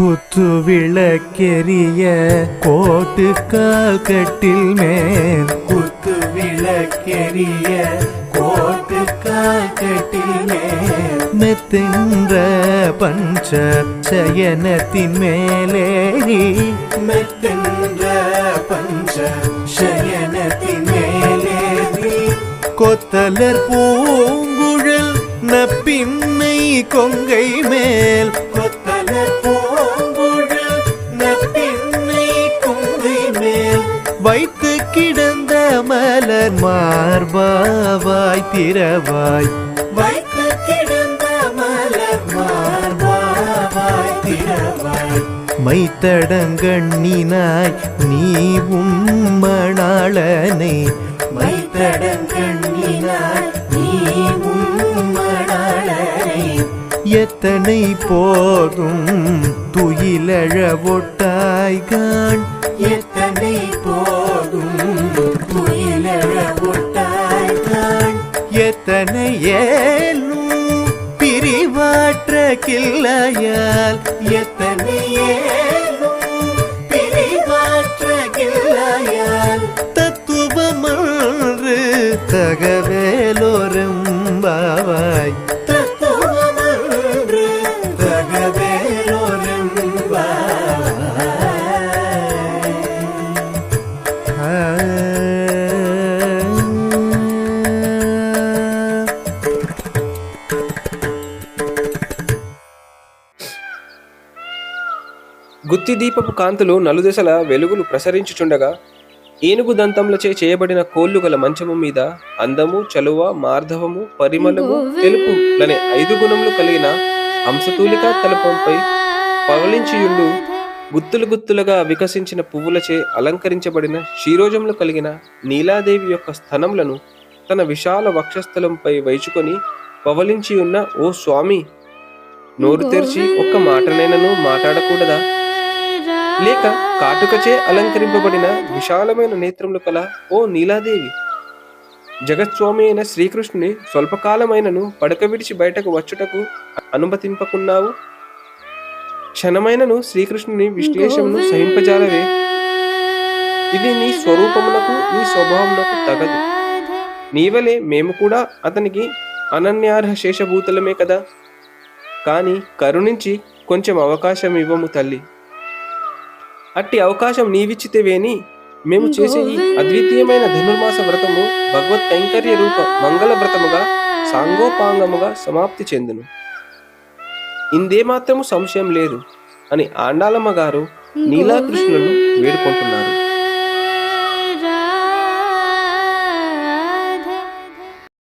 குத்து விளக்கெரிய கோட்டு கால் கட்டில் மேல். குத்து விளக்கெரிய கோட்டு கால் கட்டில் மேல். மெத்தென்ற பஞ்ச சயனத்தின் மேலேறி மெத்தென்ற பஞ்ச சயனத்தின் மேலேறி கொத்தலர் பூங்குழல் நப்பின்னை கொங்கை மேல். கொத்தலர் பூங்குழல் வைத்து கிடந்த மலர் மார்பாவாய் திரவாய் வைத்து கிடந்த மலர் மார்பாவாய் திரவாய் மைத்தடங்கண்ணினாய் நீ உம்மணாளனை. மைத்தடங்கண்ணினாய் நீ உம்மணாளனை. எத்தனை போதும் துயிலழ ஒட்டாய்கான். எத்தனை எத்தனை ஏலும் பிரிவாற்ற கிள்ளையால் எத்தனை ஏலும் பிரிவாற்ற கிள்ளையால் தத்துவமன்று தகவேலோரும் பாவாய். தத்துவமன்று தகவேலோரும் பாவாய். గుత్తి దీపపు కాంతులు నలుదిశల వెలుగులు ప్రసరించుచుండగా ఏనుగు దంతములచే చేయబడిన కోళ్ళు గల మంచము మీద అందము చలువ మార్ధవము పరిమళము తెలుపు లనే ఐదు గుణములు కలిగిన హంసతూలిక తలపంపై పవలించియుండు గుత్తులు గుత్తులుగా వికసించిన పువ్వులచే అలంకరించబడిన శిరోజములు కలిగిన నీలాదేవి యొక్క స్థనములను తన విశాల వక్షస్థలంపై వైచుకొని పవలించియున్న ఓ స్వామి నోరు తెరిచి ఒక్క మాటనైనను మాట్లాడకూడదా? లేక కాటుకచే అలంకరింపబడిన విశాలమైన నేత్రములు కల ఓ నీలాదేవి. జగత్స్వామి అయిన శ్రీకృష్ణుని స్వల్పకాలమైనను పడక విడిచి బయటకు వచ్చుటకు అనుమతింపకున్నావు? క్షణమైనను శ్రీకృష్ణుని విశ్లేషమును సహింపజాలవే. ఇది నీ స్వరూపమునకు నీ స్వభావమునకు తగదు. నీవలే మేము కూడా అతనికి అనన్యార్హ శేషభూతులమే కదా? కానీ కరుణించి కొంచెం అవకాశం ఇవ్వము తల్లి. అట్టి అవకాశం నీవిచ్చితేవేని మేము చేసే ఈ అద్వితీయమైన ధనుర్మాస వ్రతము భగవత్ కైంకర్య రూప మంగళ వ్రతముగా సాంగోపాంగముగా సమాప్తి చెందును. ఇందేమాత్రము సంశయం లేదు అని ఆండాలమ్మ గారు నీలాకృష్ణులను వేడుకుంటున్నారు.